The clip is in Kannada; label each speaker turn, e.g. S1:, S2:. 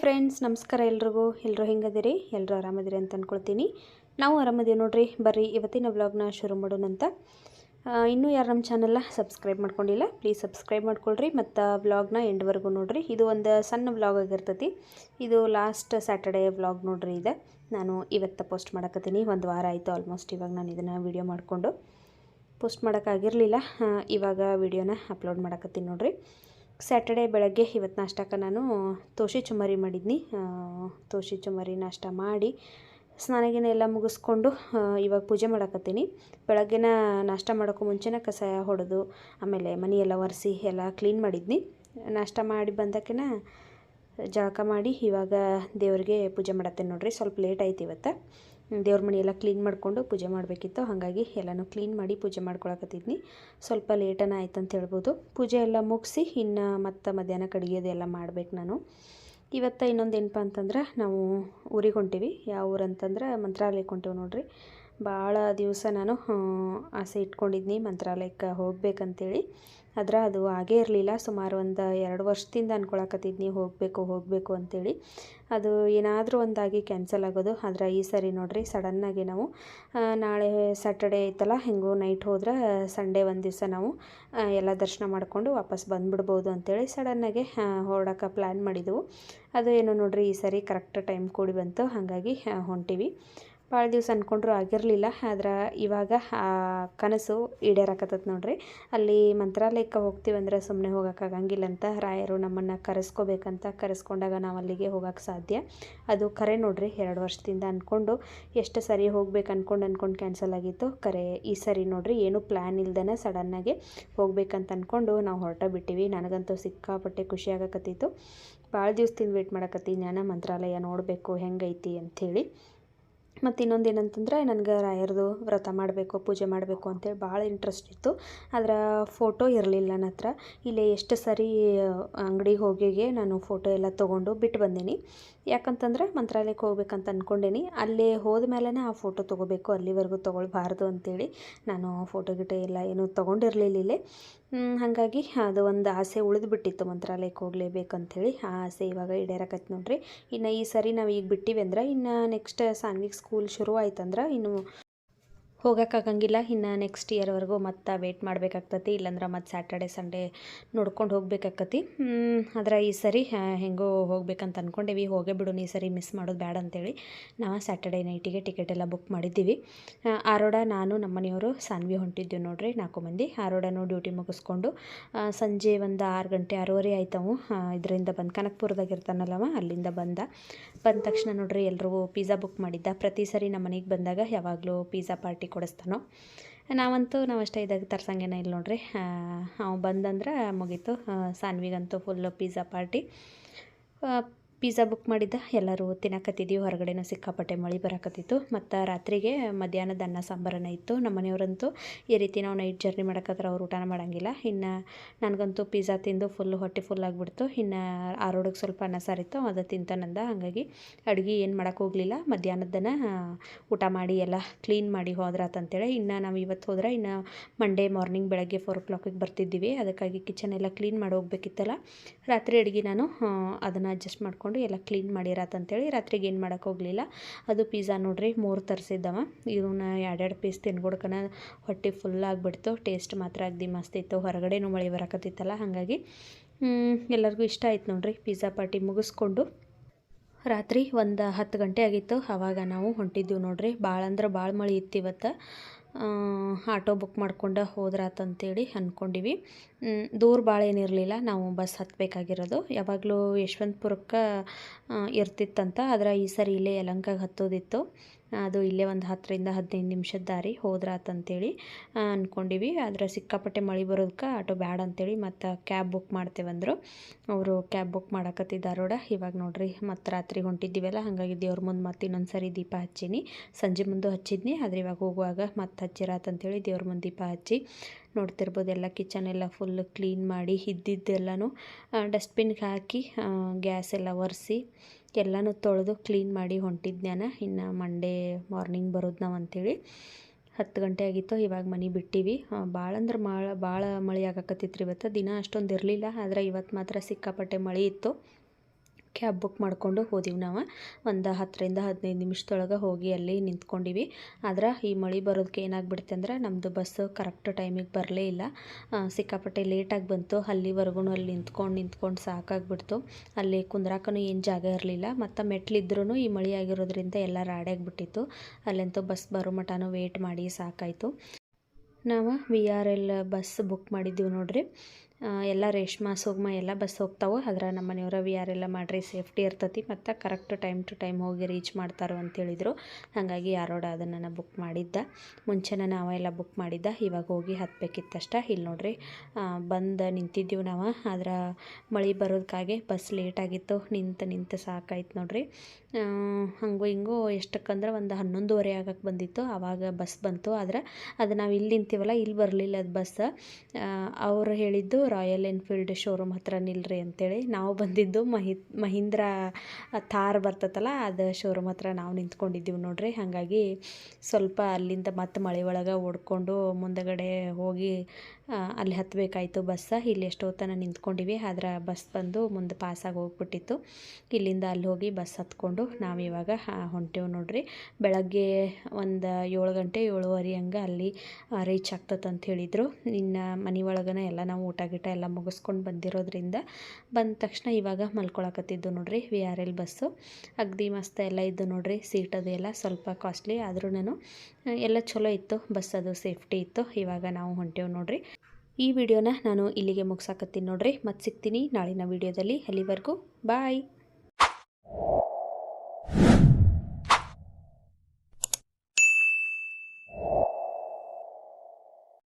S1: ಫ್ರೆಂಡ್ಸ್ ನಮಸ್ಕಾರ ಎಲ್ರಿಗೂ. ಎಲ್ಲರೂ ಹೆಂಗದಿರಿ? ಎಲ್ಲರೂ ಆರಾಮದಿರಿ ಅಂತ ಅಂದ್ಕೊಳ್ತೀನಿ ನಾವು ಆರಾಮದೀವಿ ನೋಡಿರಿ. ಬರ್ರಿ, ಇವತ್ತಿನ ವ್ಲಾಗ್ನ ಶುರು ಮಾಡೋಣಂತ ಇನ್ನೂ ಯಾರು ನಮ್ಮ ಚಾನಲ್ನ ಸಬ್ಸ್ಕ್ರೈಬ್ ಮಾಡ್ಕೊಂಡಿಲ್ಲ ಪ್ಲೀಸ್ ಸಬ್ಸ್ಕ್ರೈಬ್ ಮಾಡ್ಕೊಳ್ರಿ ಮತ್ತು ವ್ಲಾಗ್ನ ಎಂಡ್ವರೆಗೂ ನೋಡಿರಿ. ಇದು ಒಂದು ಸಣ್ಣ ವ್ಲಾಗ್ ಆಗಿರ್ತೈತಿ. ಇದು ಲಾಸ್ಟ್ ಸ್ಯಾಟರ್ಡೇ ವ್ಲಾಗ್ ನೋಡ್ರಿ ಇದೆ. ನಾನು ಇವತ್ತು ಪೋಸ್ಟ್ ಮಾಡಕತ್ತೀನಿ. ಒಂದು ವಾರ ಆಯಿತು ಆಲ್ಮೋಸ್ಟ್ ಇವಾಗ ನಾನು ಇದನ್ನು ವೀಡಿಯೋ ಮಾಡಿಕೊಂಡು. ಪೋಸ್ಟ್ ಮಾಡೋಕ್ಕಾಗಿರಲಿಲ್ಲ ಇವಾಗ ವಿಡಿಯೋನ ಅಪ್ಲೋಡ್ ಮಾಡಕತ್ತೀನಿ ನೋಡ್ರಿ. ಸ್ಯಾಟರ್ಡೇ ಬೆಳಗ್ಗೆ ಇವತ್ತು ನಾಷ್ಟಕ್ಕೆ ನಾನು ತೋಷಿ ಚುಮರಿ ಮಾಡಿದ್ನಿ. ತೋಶಿ ಚುಮರಿ ನಾಷ್ಟ ಮಾಡಿ ಸ್ನಾನಗಿನ ಎಲ್ಲ ಮುಗಿಸ್ಕೊಂಡು ಇವಾಗ ಪೂಜೆ ಮಾಡಕತ್ತೀನಿ. ಬೆಳಗ್ಗೆನ ನಾಷ್ಟ ಮಾಡೋಕ್ಕೂ ಮುಂಚೆನೇ ಕಸಾಯ ಹೊಡೆದು, ಆಮೇಲೆ ಮನೆಯೆಲ್ಲ ಒರೆಸಿ ಎಲ್ಲ ಕ್ಲೀನ್ ಮಾಡಿದ್ನಿ. ನಾಷ್ಟ ಮಾಡಿ ಬಂದಕ್ಕಿನ ಜಳಕ ಮಾಡಿ ಇವಾಗ ದೇವರಿಗೆ ಪೂಜೆ ಮಾಡತ್ತೇನೆ ನೋಡಿರಿ. ಸ್ವಲ್ಪ ಲೇಟ್ ಆಯ್ತು ಇವತ್ತು. ದೇವ್ರ ಮನೆ ಎಲ್ಲ ಕ್ಲೀನ್ ಮಾಡಿಕೊಂಡು ಪೂಜೆ ಮಾಡಬೇಕಿತ್ತು. ಹಾಗಾಗಿ ಎಲ್ಲನೂ ಕ್ಲೀನ್ ಮಾಡಿ ಪೂಜೆ ಮಾಡ್ಕೊಳಕತ್ತಿದ್ನಿ. ಸ್ವಲ್ಪ ಲೇಟನ ಆಯ್ತು ಅಂತ ಹೇಳ್ಬೋದು. ಪೂಜೆ ಎಲ್ಲ ಮುಗಿಸಿ ಇನ್ನು ಮತ್ತು ಮಧ್ಯಾಹ್ನ ಕಡಿಗೆದು ಎಲ್ಲ ಮಾಡ್ಬೇಕು ನಾನು. ಇವತ್ತು ಇನ್ನೊಂದು ಏನಪ್ಪ ಅಂತಂದ್ರೆ ನಾವು ಊರಿಗೆ ಹೊಂಟೀವಿ. ಯಾವ ಊರಂತಂದ್ರೆ ಮಂತ್ರಾಲಯಕ್ಕೆ ಹೊಂಟೀವಿ ನೋಡ್ರಿ. ಭಾಳ ದಿವಸ ನಾನು ಆಸೆ ಇಟ್ಕೊಂಡಿದ್ನಿ ಮಂತ್ರಾಲಯಕ್ಕೆ ಹೋಗ್ಬೇಕಂತೇಳಿ. ಆದ್ರೆ ಅದು ಆಗೇ ಇರಲಿಲ್ಲ. ಸುಮಾರು ಒಂದು ಎರಡು ವರ್ಷದಿಂದ ಅಂದ್ಕೊಳಕತ್ತಿದ್ನಿ ಹೋಗಬೇಕು ಹೋಗಬೇಕು ಅಂತೇಳಿ. ಅದು ಏನಾದರೂ ಒಂದಾಗಿ ಕ್ಯಾನ್ಸಲ್ ಆಗೋದು. ಆದ್ರೆ ಈ ಸರಿ ನೋಡಿರಿ ಸಡನ್ನಾಗಿ ನಾವು ನಾಳೆ ಸ್ಯಾಟರ್ಡೇ ಐತಲ್ಲ, ಹೆಂಗೂ ನೈಟ್ ಹೋದ್ರೆ ಸಂಡೇ ಒಂದು ದಿವಸ ನಾವು ಎಲ್ಲ ದರ್ಶನ ಮಾಡಿಕೊಂಡು ವಾಪಸ್ ಬಂದುಬಿಡ್ಬೋದು ಅಂತೇಳಿ ಸಡನ್ನಾಗೆ ಹೊರಡೋಕೆ ಪ್ಲ್ಯಾನ್ ಮಾಡಿದೆವು. ಅದು ಏನೋ ನೋಡಿರಿ, ಈ ಸರಿ ಕರೆಕ್ಟ್ ಟೈಮ್ ಕೂಡಿ ಬಂತು. ಹಾಗಾಗಿ ಹೊಂಟೀವಿ. ಭಾಳ ದಿವಸ ಅಂದ್ಕೊಂಡ್ರು ಆಗಿರಲಿಲ್ಲ, ಆದ್ರೆ ಇವಾಗ ಕನಸು ಈಡೇರಾಕತ್ತದ ನೋಡ್ರಿ. ಅಲ್ಲಿ ಮಂತ್ರಾಲಯಕ್ಕೆ ಹೋಗ್ತೀವಂದ್ರೆ ಸುಮ್ಮನೆ ಹೋಗೋಕ್ಕಾಗಂಗಿಲ್ಲ ಅಂತ ರಾಯರು ನಮ್ಮನ್ನು ಕರೆಸ್ಕೋಬೇಕಂತ ಕರೆಸ್ಕೊಂಡಾಗ ನಾವು ಅಲ್ಲಿಗೆ ಹೋಗೋಕ್ಕೆ ಸಾಧ್ಯ. ಅದು ಕರೆ ನೋಡ್ರಿ, ಎರಡು ವರ್ಷದಿಂದ ಅಂದ್ಕೊಂಡು ಎಷ್ಟು ಸರಿ ಹೋಗ್ಬೇಕು ಅಂದ್ಕೊಂಡು ಅಂದ್ಕೊಂಡು ಕ್ಯಾನ್ಸಲ್ ಆಗಿತ್ತು. ಕರೆ ಈ ಸರಿ ನೋಡ್ರಿ, ಏನೂ ಪ್ಲ್ಯಾನ್ ಇಲ್ದೇ ಸಡನ್ನಾಗಿ ಹೋಗ್ಬೇಕಂತ ಅಂದ್ಕೊಂಡು ನಾವು ಹೊರಟ ಬಿಟ್ಟಿವಿ. ನನಗಂತೂ ಸಿಕ್ಕಾಪಟ್ಟೆ ಖುಷಿ ಆಗಕತ್ತಿತ್ತು. ಭಾಳ ದಿವಸದಿಂದ ವೇಟ್ ಮಾಡಕತ್ತೀನಿ ನಾನು ಮಂತ್ರಾಲಯ ನೋಡಬೇಕು ಹೆಂಗೈತಿ ಅಂಥೇಳಿ ಮತ್ತು ಇನ್ನೊಂದು ಏನಂತಂದ್ರೆ ನನಗೆ ರಾಯರದು ವ್ರತ ಮಾಡಬೇಕು, ಪೂಜೆ ಮಾಡಬೇಕು ಅಂತೇಳಿ ಭಾಳ ಇಂಟ್ರೆಸ್ಟ್ ಇತ್ತು. ಅದರ ಫೋಟೋ ಇರಲಿಲ್ಲ ನನ್ನ ಹತ್ರ. ಇಲ್ಲೇ ಎಷ್ಟು ಸರಿ ಅಂಗಡಿಗೆ ಹೋಗಿಗೆ ನಾನು ಫೋಟೋ ಎಲ್ಲ ತೊಗೊಂಡು ಬಿಟ್ಟು ಬಂದೀನಿ. ಯಾಕಂತಂದ್ರೆ ಮಂತ್ರಾಲಯಕ್ಕೆ ಹೋಗ್ಬೇಕಂತ ಅಂದ್ಕೊಂಡೇನಿ ಅಲ್ಲೇ ಹೋದ ಮೇಲೇ ಆ ಫೋಟೋ ತೊಗೋಬೇಕು, ಅಲ್ಲಿವರೆಗೂ ತೊಗೊಳ್ಬಾರ್ದು ಅಂತೇಳಿ ನಾನು ಫೋಟೋ ಗಿಟೋ ಎಲ್ಲ ಏನೂ ತೊಗೊಂಡಿರಲಿಲ್ಲ ಇಲ್ಲೇ. ಹಾಗಾಗಿ ಅದು ಒಂದು ಆಸೆ ಉಳಿದು ಬಿಟ್ಟಿತ್ತು ಮಂತ್ರಾಲಯಕ್ಕೆ ಹೋಗ್ಲೇಬೇಕಂಥೇಳಿ ಆ ಆಸೆ ಇವಾಗ ಈಡೇರಕತ್ತೆ ನೋಡ್ರಿ. ಇನ್ನು ಈ ಸರಿ ನಾವು ಈಗ ಬಿಟ್ಟಿವಿ ಅಂದ್ರೆ ಇನ್ನು ನೆಕ್ಸ್ಟ್ ಸಾನ್ವಿಕ್ ಸ್ಕೂಲ್ ಶುರು ಆಯ್ತಂದ್ರೆ ಇನ್ನು ಹೋಗೋಕ್ಕಾಗಂಗಿಲ್ಲ. ಇನ್ನು ನೆಕ್ಸ್ಟ್ ಇಯರ್ವರೆಗೂ ಮತ್ತೆ ವೆಯ್ಟ್ ಮಾಡಬೇಕಾಗ್ತತಿ. ಇಲ್ಲಾಂದ್ರೆ ಮತ್ತು ಸ್ಯಾಟರ್ಡೆ ಸಂಡೇ ನೋಡ್ಕೊಂಡು ಹೋಗ್ಬೇಕಾಕತಿ ಆದ್ರೆ ಈ ಸರಿ ಹೆಂಗೋ ಹೋಗ್ಬೇಕಂತ ಅಂದ್ಕೊಂಡೇವಿ ಹೋಗೇ ಬಿಡೋಣ ಈ ಸರಿ ಮಿಸ್ ಮಾಡೋದು ಬೇಡ ಅಂತೇಳಿ ನಾವು ಸ್ಯಾಟರ್ಡೆ ನೈಟಿಗೆ ಟಿಕೆಟ್ ಎಲ್ಲ ಬುಕ್ ಮಾಡಿದ್ದೀವಿ. ಆರೋಡ, ನಾನು, ನಮ್ಮ ಮನೆಯವರು ಸಾನ್ವಿ ಹೊಂಟಿದ್ದೀವಿ ನೋಡ್ರಿ, ನಾಲ್ಕು ಮಂದಿ. ಆರೋಡನು ಡ್ಯೂಟಿ ಮುಗಿಸ್ಕೊಂಡು ಸಂಜೆ ಒಂದು ಆರು ಗಂಟೆ, ಆರೂವರೆ ಆಯ್ತವು. ಇದರಿಂದ ಬಂದು ಕನಕಪುರದಾಗ ಇರ್ತಾನಲ್ಲವ, ಅಲ್ಲಿಂದ ಬಂದ. ಬಂದ ತಕ್ಷಣ ನೋಡ್ರಿ ಎಲ್ರಿಗೂ ಪಿಜ್ಜಾ ಬುಕ್ ಮಾಡಿದ್ದ. ಪ್ರತಿ ಸರಿ ನಮ್ಮ ಮನೆಗೆ ಬಂದಾಗ ಯಾವಾಗಲೂ ಪಿಜ್ಜಾ ಪಾರ್ಟಿ ಕೊಡಿಸ್ತಾನೋ. ನಾವಂತೂ ನಾವು ಅಷ್ಟೇ ಇದಾಗ ತರ್ಸಂಗೇನ ಇಲ್ಲ ನೋಡ್ರಿ. ಅವ ಬಂದಂದ್ರೆ ಮುಗೀತು. ಸಾನ್ವಿಗಂತೂ full pizza party pizza book ಮಾಡಿದ್ದ ಎಲ್ಲರೂ ತಿನ್ನಕತ್ತಿದ್ದೀವಿ ಹೊರಗಡೆನೂ ಸಿಕ್ಕಾಪಟ್ಟೆ ಮಳೆ ಬರಕತ್ತಿತ್ತು. ಮತ್ತು ರಾತ್ರಿಗೆ ಮಧ್ಯಾಹ್ನದ ಅನ್ನ ಸಾಂಬಾರನ ಇತ್ತು. ನಮ್ಮ ಮನೆಯವರಂತೂ ಈ ರೀತಿ ನಾವು ನೈಟ್ ಜರ್ನಿ ಮಾಡಕತ್ರ ಅವ್ರು ಊಟನ ಮಾಡೋಂಗಿಲ್ಲ. ಇನ್ನು ನನಗಂತೂ ಪಿಜ್ಜಾ ತಿಂದು ಫುಲ್ಲು ಹೊಟ್ಟೆ ಫುಲ್ ಆಗಿಬಿಡ್ತು. ಇನ್ನು ಆರೋಡಕ್ಕೆ ಸ್ವಲ್ಪ ಅನ್ನ ಸಾರಿತ್ತು. ಅದು ತಿಂತಾನಂದ ಹಾಗಾಗಿ ಅಡುಗೆ ಏನು ಮಾಡೋಕೆ ಹೋಗಲಿಲ್ಲ. ಮಧ್ಯಾಹ್ನದನ್ನ ಊಟ ಮಾಡಿ ಎಲ್ಲ ಕ್ಲೀನ್ ಮಾಡಿ ಹೋದ್ರಾತಂತೇಳಿ ಇನ್ನು ನಾವು ಇವತ್ತು ಹೋದ್ರೆ ಇನ್ನು ಮಂಡೇ ಮಾರ್ನಿಂಗ್ ಬೆಳಗ್ಗೆ ಫೋರ್ ಓ ಕ್ಲಾಕಿಗೆ ಬರ್ತಿದ್ದೀವಿ. ಅದಕ್ಕಾಗಿ ಕಿಚನ್ ಎಲ್ಲ ಕ್ಲೀನ್ ಮಾಡಿ ಹೋಗ್ಬೇಕಿತ್ತಲ್ಲ. ರಾತ್ರಿ ಅಡುಗೆ ನಾನು ಅದನ್ನು ಅಡ್ಜಸ್ಟ್ ಮಾಡಿಕೊಂಡು ಎಲ್ಲ ಕ್ಲೀನ್ ಮಾಡಿರಾತಂತೇಳಿ ರಾತ್ರಿಗೆ ಏನು ಮಾಡೋಕೆ ಹೋಗಲಿಲ್ಲ. ಅದು ಪಿಜ್ಜಾ ನೋಡ್ರಿ ಮೂರು ತರಿಸಿದ್ದವ. ಇವನ್ನ ಎರಡೆರಡು ಪೀಸ್ ತಿನ್ಕೊಡ್ಕನ ಹೊಟ್ಟೆ ಫುಲ್ ಆಗಿಬಿಡ್ತು. ಟೇಸ್ಟ್ ಮಾತ್ರ ಅಗ್ದಿ ಮಸ್ತ್ ಇತ್ತು. ಹೊರಗಡೆನೂ ಮಳೆ ಬರಕತ್ತಿತ್ತಲ್ಲ, ಹಾಗಾಗಿ ಎಲ್ಲರಿಗೂ ಇಷ್ಟ ಆಯ್ತು ನೋಡ್ರಿ ಪಿಜ್ಜಾ ಪಾರ್ಟಿ ಮುಗಿಸ್ಕೊಂಡು. ರಾತ್ರಿ ಒಂದು ಹತ್ತು ಗಂಟೆ ಆಗಿತ್ತು. ಆವಾಗ ನಾವು ಹೊಂಟಿದ್ದೆವು ನೋಡ್ರಿ. ಭಾಳ ಅಂದ್ರೆ ಭಾಳ ಮಳೆ ಇತ್ತು ಇವತ್ತು. ಆಟೋ ಬುಕ್ ಮಾಡ್ಕೊಂಡು ಹೋದ್ರಾತಂತೇಳಿ ಅಂದ್ಕೊಂಡಿವಿ ದೂರ ಭಾಳ ಏನಿರಲಿಲ್ಲ ನಾವು ಬಸ್ ಹತ್ತಬೇಕಾಗಿರೋದು ಯಾವಾಗಲೂ ಯಶವಂತಪುರಕ್ಕೆ ಇರ್ತಿತ್ತಂತ, ಆದರೆ ಈ ಸರಿ ಇಲ್ಲೇ ಯಲಂಕಾಗೆ ಹತ್ತೋದಿತ್ತು. ಅದು ಇಲ್ಲೇ ಒಂದು ಹತ್ತರಿಂದ ಹದಿನೈದು ನಿಮಿಷದ ದಾರಿ ಹೋದ್ರಾತಂತೇಳಿ ಅಂತೇಳಿ ಅಂದ್ಕೊಂಡಿವಿ ಆದರೆ ಸಿಕ್ಕಾಪಟ್ಟೆ ಮಳೆ ಬರೋದಕ್ಕೆ ಆಟೋ ಬ್ಯಾಡ ಅಂತೇಳಿ ಮತ್ತು ಕ್ಯಾಬ್ ಬುಕ್ ಮಾಡ್ತೇವಂದರು ಅವರು ಕ್ಯಾಬ್ ಬುಕ್ ಮಾಡಕತ್ತಿದ್ದಾರೋಡ ಇವಾಗ ನೋಡಿರಿ ಮತ್ತು ರಾತ್ರಿ ಹೊಂಟಿದ್ದೀವಲ್ಲ, ಹಾಗಾಗಿ ದೇವ್ರ ಮುಂದೆ ಮತ್ತೆ ಇನ್ನೊಂದು ಸರಿ ದೀಪ ಹಚ್ಚೀನಿ. ಸಂಜೆ ಮುಂದೆ ಹಚ್ಚಿದ್ನಿ, ಆದರೆ ಇವಾಗ ಹೋಗುವಾಗ ಮತ್ತೆ ಹಚ್ಚಿರಾತಂತೇಳಿ ದೇವ್ರ ಮುಂದೆ ದೀಪ ಹಚ್ಚಿ ನೋಡ್ತಿರ್ಬೋದು ಎಲ್ಲ ಕಿಚನ್ ಎಲ್ಲ ಫುಲ್ ಕ್ಲೀನ್ ಮಾಡಿ ಇದ್ದಿದ್ದೆಲ್ಲನೂ ಡಸ್ಟ್ಬಿನ್ಗೆ ಹಾಕಿ ಗ್ಯಾಸ್ ಎಲ್ಲ ಒರೆಸಿ ಎಲ್ಲನೂ ತೊಳೆದು ಕ್ಲೀನ್ ಮಾಡಿ ಹೊಂಟಿದ್ನ್ಯಾನ. ಇನ್ನು ಮಂಡೇ ಮಾರ್ನಿಂಗ್ ಬರೋದು ನಾವು ಅಂತೇಳಿ. ಹತ್ತು ಗಂಟೆ ಆಗಿತ್ತು, ಇವಾಗ ಮನೆ ಬಿಟ್ಟಿವಿ. ಭಾಳ ಅಂದ್ರೆ ಭಾಳ ಭಾಳ ಮಳೆ ಆಗಾಕತ್ತಿತ್ತು ಇವತ್ತು. ದಿನ ಅಷ್ಟೊಂದು ಇರಲಿಲ್ಲ, ಆದ್ರೆ ಇವತ್ತು ಮಾತ್ರ ಸಿಕ್ಕಾಪಟ್ಟೆ ಮಳೆ ಇತ್ತು. ಕ್ಯಾಬ್ ಬುಕ್ ಮಾಡಿಕೊಂಡು ಹೋದಿವಿ ನಾವು. ಒಂದು ಹತ್ತರಿಂದ ಹದಿನೈದು ನಿಮಿಷದೊಳಗೆ ಹೋಗಿ ಅಲ್ಲಿ ನಿಂತ್ಕೊಂಡಿವಿ. ಆದ್ರೆ ಈ ಮಳೆ ಬರೋದಕ್ಕೆ ಏನಾಗ್ಬಿಡ್ತೆ ಅಂದ್ರೆ ನಮ್ಮದು ಬಸ್ ಕರೆಕ್ಟ್ ಟೈಮಿಗೆ ಬರಲೇ ಇಲ್ಲ. ಸಿಕ್ಕಾಪಟ್ಟೆ ಲೇಟಾಗಿ ಬಂತು. ಅಲ್ಲಿವರೆಗೂ ಅಲ್ಲಿ ನಿಂತ್ಕೊಂಡು ನಿಂತ್ಕೊಂಡು ಸಾಕಾಗ್ಬಿಡ್ತು. ಅಲ್ಲಿ ಕುಂದ್ರಾಕನೂ ಏನು ಜಾಗ ಇರಲಿಲ್ಲ. ಮತ್ತು ಮೆಟ್ಲಿದ್ರೂ ಈ ಮಳೆ ಆಗಿರೋದ್ರಿಂದ ಎಲ್ಲ ರಾಡಾಗ್ಬಿಟ್ಟಿತ್ತು ಅಲ್ಲಂತೂ ಬಸ್ ಬರೋ ಮಟನೂ ವೇಟ್ ಮಾಡಿ ಸಾಕಾಯಿತು. ನಾವು V R L bus book ಮಾಡಿದ್ದೀವಿ ನೋಡ್ರಿ. ಎಲ್ಲ ರೇಷ್ಮಾ, ಸುಗ್ಮ ಎಲ್ಲ ಬಸ್ ಹೋಗ್ತಾವೆ. ಆದ್ರೆ ನಮ್ಮ ಮನೆಯವ್ರವಿ ಯಾರೆಲ್ಲ ಎಲ್ಲ ಮಾಡಿರಿ? ಸೇಫ್ಟಿ ಇರ್ತತಿ ಮತ್ತು ಕರೆಕ್ಟ್ ಟೈಮ್ ಟು ಟೈಮ್ ಹೋಗಿ ರೀಚ್ ಮಾಡ್ತಾರೋ ಅಂತೇಳಿದರು ಹಾಗಾಗಿ ಯಾರೋಡ ಅದನ್ನು ನಾನು ಬುಕ್ ಮಾಡಿದ್ದ. ಮುಂಚೆನೇ ನಾವೆಲ್ಲ ಬುಕ್ ಮಾಡಿದ್ದ. ಇವಾಗ ಹೋಗಿ ಹತ್ತಬೇಕಿತ್ತಷ್ಟ ಇಲ್ಲಿ ನೋಡ್ರಿ ಬಂದು ನಿಂತಿದ್ದೀವಿ ನಾವು. ಆದ್ರೆ ಮಳೆ ಬರೋದಕ್ಕಾಗಿ ಬಸ್ ಲೇಟ್ ಆಗಿತ್ತು. ನಿಂತು ನಿಂತು ಸಾಕಾಯ್ತು ನೋಡ್ರಿ. ಹಂಗೂ ಹಿಂಗೂ ಎಷ್ಟಕ್ಕಂದ್ರೆ ಒಂದು ಹನ್ನೊಂದುವರೆ ಆಗಕ್ಕೆ ಬಂದಿತ್ತು. ಆವಾಗ ಬಸ್ ಬಂತು. ಆದ್ರೆ ಅದು ನಾವು ಇಲ್ಲಿ ನಿಂತೀವಲ್ಲ ಇಲ್ಲಿ ಬರಲಿಲ್ಲ ಅದು ಬಸ್. ಅವರು ಹೇಳಿದ್ದು ರಾಯಲ್ ಎನ್ಫೀಲ್ಡ್ ಶೋರೂಮ್ ಹತ್ರ ನಿಲ್ರಿ ಅಂತೇಳಿ ನಾವು ಬಂದಿದ್ದು ಮಹಿ, ಮಹೀಂದ್ರ ಥಾರ್ ಬರ್ತತಲ್ಲ ಅದು ಶೋರೂಮ್ ಹತ್ರ ನಾವು ನಿಂತ್ಕೊಂಡಿದ್ದೀವಿ ನೋಡ್ರಿ. ಹಾಗಾಗಿ ಸ್ವಲ್ಪ ಅಲ್ಲಿಂದ ಮತ್ತೆ ಮಳೆ ಒಳಗೆ ಓಡ್ಕೊಂಡು ಮುಂದಗಡೆ ಹೋಗಿ ಅಲ್ಲಿ ಹತ್ತಬೇಕಾಯಿತು ಬಸ್ಸ ಇಲ್ಲಿ ಎಷ್ಟೋ ತನಕ ನಿಂತ್ಕೊಂಡಿವಿ, ಆದ್ರೆ ಬಸ್ ಬಂದು ಮುಂದೆ ಪಾಸಾಗಿ ಹೋಗ್ಬಿಟ್ಟಿತ್ತು. ಇಲ್ಲಿಂದ ಅಲ್ಲಿ ಹೋಗಿ ಬಸ್ ಹತ್ಕೊಂಡು ನಾವಿವಾಗ ಹೊಂಟೇವು ನೋಡ್ರಿ. ಬೆಳಗ್ಗೆ ಒಂದು ಏಳು ಗಂಟೆ, ಏಳುವರೆ ಹಂಗೆ ಅಲ್ಲಿ ರೀಚ್ ಆಗ್ತದೆ ಅಂತ ಹೇಳಿದರು. ಇನ್ನು ಮನೆ ಒಳಗನೆ ಎಲ್ಲ ನಾವು ಊಟ ಗೀಟ ಎಲ್ಲ ಮುಗಿಸ್ಕೊಂಡು ಬಂದಿರೋದ್ರಿಂದ ಬಂದ ತಕ್ಷಣ ಇವಾಗ ಮಲ್ಕೊಳಕತ್ತಿದ್ದು ನೋಡ್ರಿ ವಿ ಆರ್ ಎಲ್ ಬಸ್ಸು ಅಗ್ದಿ ಮಸ್ತ್ ಎಲ್ಲ ಇದ್ದು ನೋಡ್ರಿ ಸೀಟ್ ಅದು ಎಲ್ಲ ಸ್ವಲ್ಪ ಕಾಸ್ಟ್ಲಿ ಆದ್ರೂ ಎಲ್ಲ ಚಲೋ ಇತ್ತು ಬಸ್ ಅದು ಸೇಫ್ಟಿ ಇತ್ತು. ಇವಾಗ ನಾವು ಹೊಂಟೇವು ನೋಡ್ರಿ. ಈ ವಿಡಿಯೋನ ನಾನು ಇಲ್ಲಿಗೆ ಮುಗಿಸಾಕತ್ತೀನಿ ನೋಡ್ರಿ. ಮತ್ತೆ ಸಿಗ್ತೀನಿ ನಾಳಿನ ವಿಡಿಯೋದಲ್ಲಿ ಅಲ್ಲಿವರೆಗೂ. ಬಾಯ್